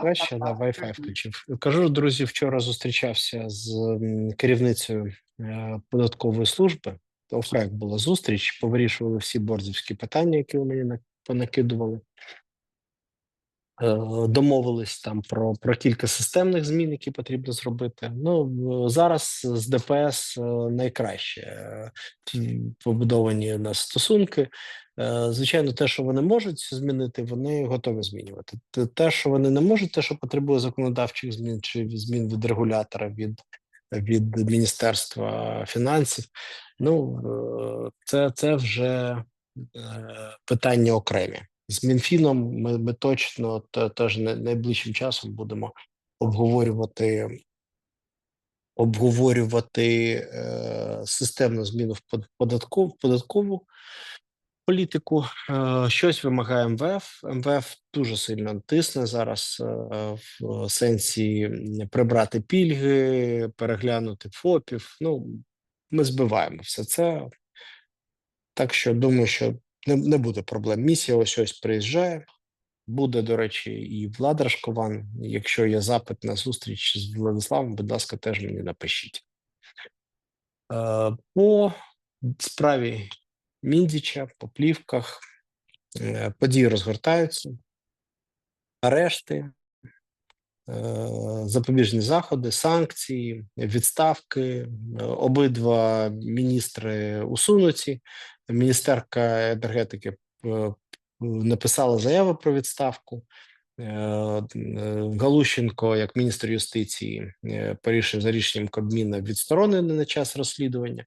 краще, да, Wi-Fi включив. Кажу, друзі, вчора зустрічався з керівницею е, податкової служби. Офрек була зустріч, повирішували всі борзівські питання, які вони мені понакидували. Е, домовились там про про кілька системних змін, які потрібно зробити. Ну зараз з ДПС е, найкраще побудовані у нас стосунки. Звичайно, те, що вони можуть змінити, вони готові змінювати. Те, що вони не можуть, те, що потребує законодавчих змін чи змін від регулятора, від від міністерства фінансів. Ну це, це вже питання окремі. З Мінфіном ми ми точно теж найближчим часом будемо обговорювати обговорювати е, системну зміну в податкову податкову політику. Е, щось вимагає МВФ. МВФ дуже сильно тисне зараз е, в сенсі прибрати пільги, переглянути ФОПів. Ну ми збиваємо все це. Так що думаю, що не не буде проблем. Місія ось ось приїжджає. Буде, до речі, і Влада Рашкован. Якщо є запит на зустріч з Владиславом, будь ласка, теж мені напишіть. Е, по справі Міндіча, по плівках, е, події розгортаються, арешти, е, запобіжні заходи, санкції, відставки. Обидва міністри усунуті міністерка енергетики е, написала заяву про відставку. Е, е, Галущенко, як міністр юстиції, порішив за рішенням Кабміна відсторонений на час розслідування,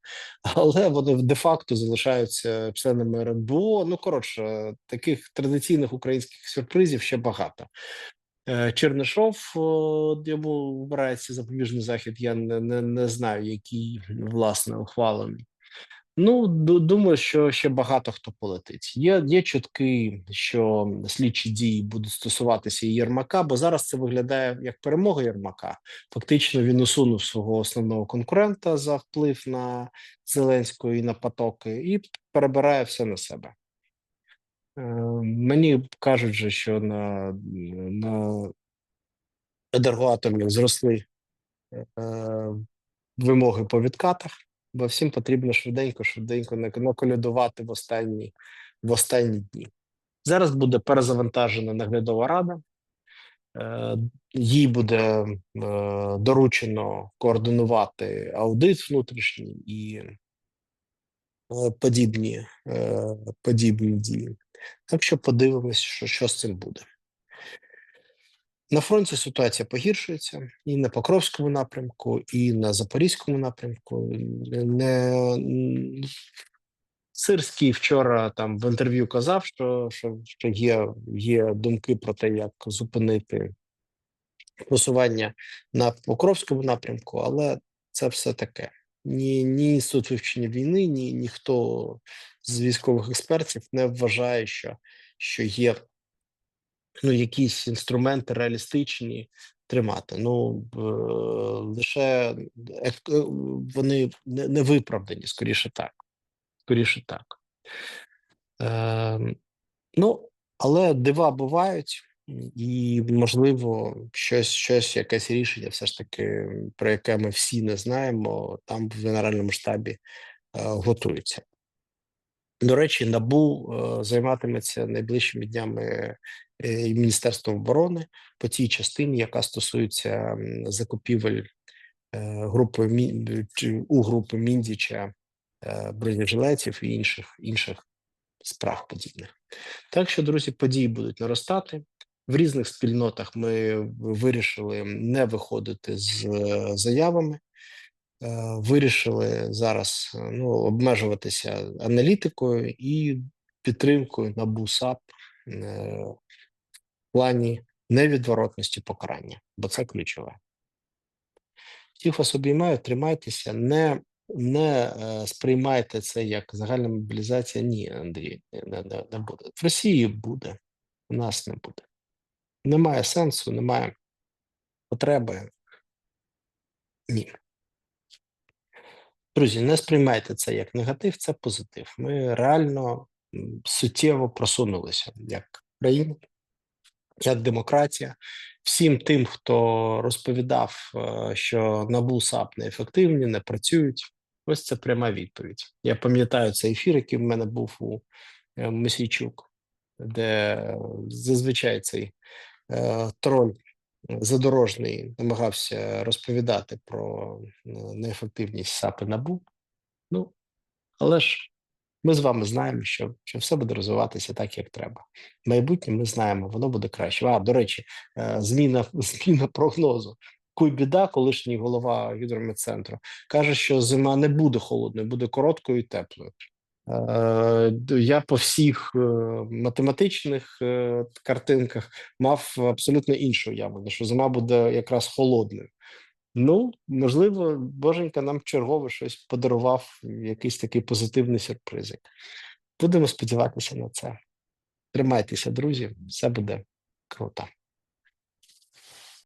але вони де-факто залишаються членами РНБО. Ну коротше, таких традиційних українських сюрпризів ще багато. Чернишов йому вбирається запобіжний захід. Я не, не, не знаю, який власне ухвалений. Ну, думаю, що ще багато хто полетить. Є є чутки, що слідчі дії будуть стосуватися і Єрмака, бо зараз це виглядає як перемога Єрмака. Фактично він усунув свого основного конкурента за вплив на Зеленського і на потоки, і перебирає все на себе. Е, Мені кажуть, же, що на на енергоатомів зросли е, вимоги по відкатах бо всім потрібно швиденько, швиденько наколядувати в останні в останні дні. Зараз буде перезавантажена наглядова рада, е, їй буде е, доручено координувати аудит внутрішній і е, подібні, подібні дії. Так що подивимось, що, що з цим буде. На фронті ситуація погіршується і на Покровському напрямку, і на Запорізькому напрямку. Не Сирський вчора там в інтерв'ю казав, що що, що є, є думки про те, як зупинити просування на Покровському напрямку, але це все таке. Ні, ні інститут вивчення війни, ні ніхто з військових експертів не вважає, що, що є ну, якісь інструменти реалістичні тримати. Ну лише е, вони не виправдані, скоріше так. Скоріше так. Е, Ну, але дива бувають, і, можливо, щось, щось, якесь рішення, все ж таки, про яке ми всі не знаємо, там в генеральному штабі е, готується. До речі, набу е, займатиметься найближчими днями Е, Міністерством оборони по тій частині, яка стосується закупівель е, групи у групи Міндіча бронежилетів і інших інших справ подібних. Так що, друзі, події будуть наростати. В різних спільнотах ми вирішили не виходити з заявами. Вирішили зараз ну, обмежуватися аналітикою і підтримкою на БУСАП плані невідворотності покарання, бо це ключове. Всіх вас обіймаю, тримайтеся, не не е, сприймайте це як загальна мобілізація. Ні, Андрій, не, не, не буде. В Росії буде, у нас не буде. Немає сенсу, немає потреби. Ні. Друзі, не сприймайте це як негатив, це позитив. Ми реально суттєво просунулися як країна як демократія, всім тим, хто розповідав, е, що НАБУ САП неефективні, не працюють. Ось це пряма відповідь. Я пам'ятаю цей ефір, який в мене був у е, де е, зазвичай цей троль задорожний намагався розповідати про е, неефективність САП НАБУ. Ну, але ж ми з вами знаємо, що, що все буде розвиватися так, як треба. Майбутнє ми знаємо, воно буде краще. А, до речі, е, зміна, зміна прогнозу. Куйбіда, колишній голова гідрометцентру, каже, що зима не буде холодною, буде короткою і теплою. Е, Я по всіх е, математичних е, картинках мав абсолютно інше уявлення, що зима буде якраз холодною. Ну, можливо, Боженька нам чергове щось подарував, якийсь такий позитивний сюрпризик. Будемо сподіватися на це. Тримайтеся, друзі, все буде круто.